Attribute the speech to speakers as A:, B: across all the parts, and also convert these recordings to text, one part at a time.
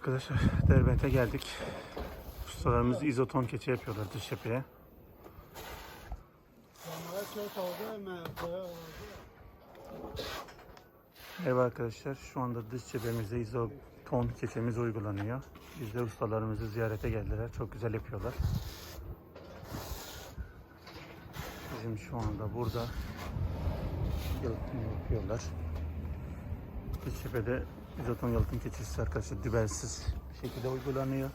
A: Arkadaşlar Derbent'e geldik. Ustalarımız izoton keçi yapıyorlar dış cepheye. Merhaba arkadaşlar. Şu anda dış cephemizde izoton keçemiz uygulanıyor. Biz de ustalarımızı ziyarete geldiler. Çok güzel yapıyorlar. Bizim şu anda burada yapıyorlar. Cephede izoton yalıtım keçisi arkadaşlar dübelsiz bir şekilde uygulanıyor.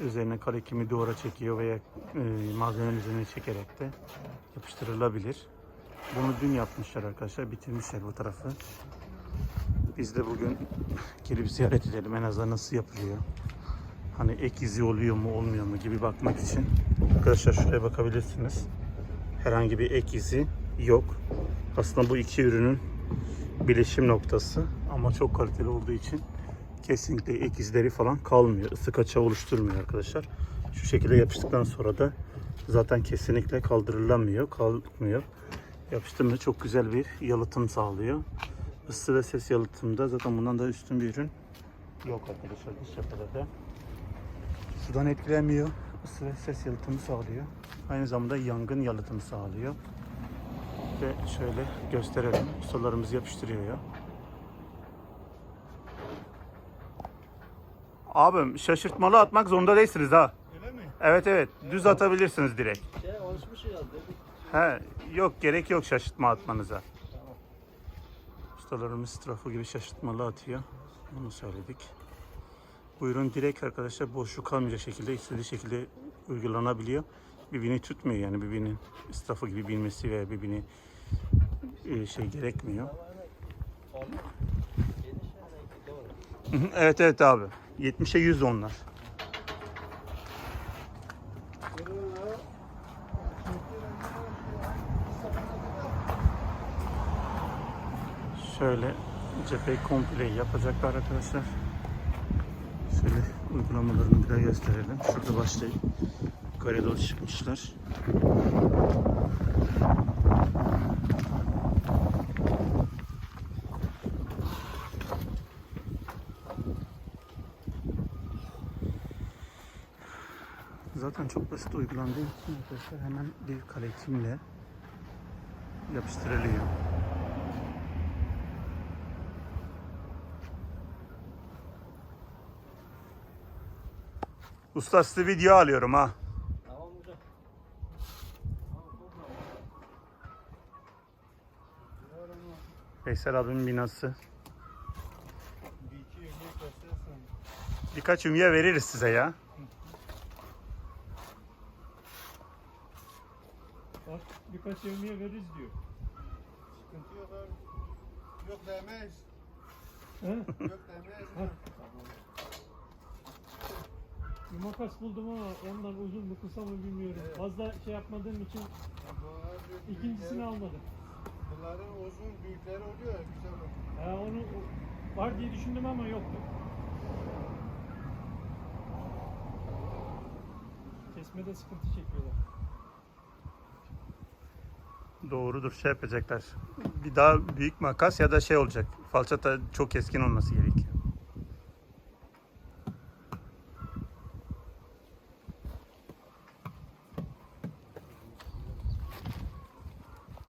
A: Üzerine kare kimi duvara çekiyor veya e, malzemenin üzerine çekerek de yapıştırılabilir. Bunu dün yapmışlar arkadaşlar. Bitirmişler bu tarafı. Biz de bugün gelip ziyaret edelim. En azından nasıl yapılıyor. Hani ek izi oluyor mu olmuyor mu gibi bakmak için. Arkadaşlar şuraya bakabilirsiniz. Herhangi bir ek izi yok. Aslında bu iki ürünün birleşim noktası. Ama çok kaliteli olduğu için kesinlikle ek izleri falan kalmıyor. Isı kaçağı oluşturmuyor arkadaşlar. Şu şekilde yapıştıktan sonra da zaten kesinlikle kaldırılamıyor, kalkmıyor. Yapıştığında çok güzel bir yalıtım sağlıyor. Isı ve ses yalıtımda zaten bundan da üstün bir ürün yok arkadaşlar dış cephelerde. Sudan etkilemiyor. Isı ve ses yalıtımı sağlıyor. Aynı zamanda yangın yalıtımı sağlıyor. Ve şöyle gösterelim. Ustalarımız yapıştırıyor ya. Abim şaşırtmalı atmak zorunda değilsiniz ha.
B: Öyle mi?
A: Evet evet düz atabilirsiniz direkt.
B: Şey alışmış.
A: He, yok gerek yok şaşırtma atmanıza. Ustalarımız trafo gibi şaşırtmalı atıyor. Bunu söyledik. Bu ürün direkt arkadaşlar boşluk kalmayacak şekilde istediği şekilde uygulanabiliyor. Birbirini tutmuyor yani birbirinin trafo gibi bilmesi veya birbirini şey gerekmiyor. Evet evet abi. 70'e 100 onlar. Şöyle cepheyi komple yapacaklar arkadaşlar. Şöyle uygulamalarını bir daha gösterelim. Şurada başlayıp doğru çıkmışlar. Zaten çok basit uygulandığı için arkadaşlar hemen bir kimle yapıştırılıyor. Usta size video alıyorum ha. Veysel abimin binası. Birkaç ümye veririz size ya.
C: Birkaç yemeğe veririz diyor.
B: Sıkıntı yok abi. Yok demeyiz.
C: He?
B: Yok demeyiz.
C: Ha. Bir makas buldum ama ondan uzun mu kısa mı bilmiyorum. Fazla şey yapmadığım için ikincisini almadım.
B: Bunların uzun büyükleri oluyor ya güzel oluyor.
C: Ha, onu var diye düşündüm ama yoktu. Kesmede sıkıntı çekiyorlar.
A: Doğrudur şey yapacaklar. Bir daha büyük makas ya da şey olacak. Falçata çok keskin olması gerek.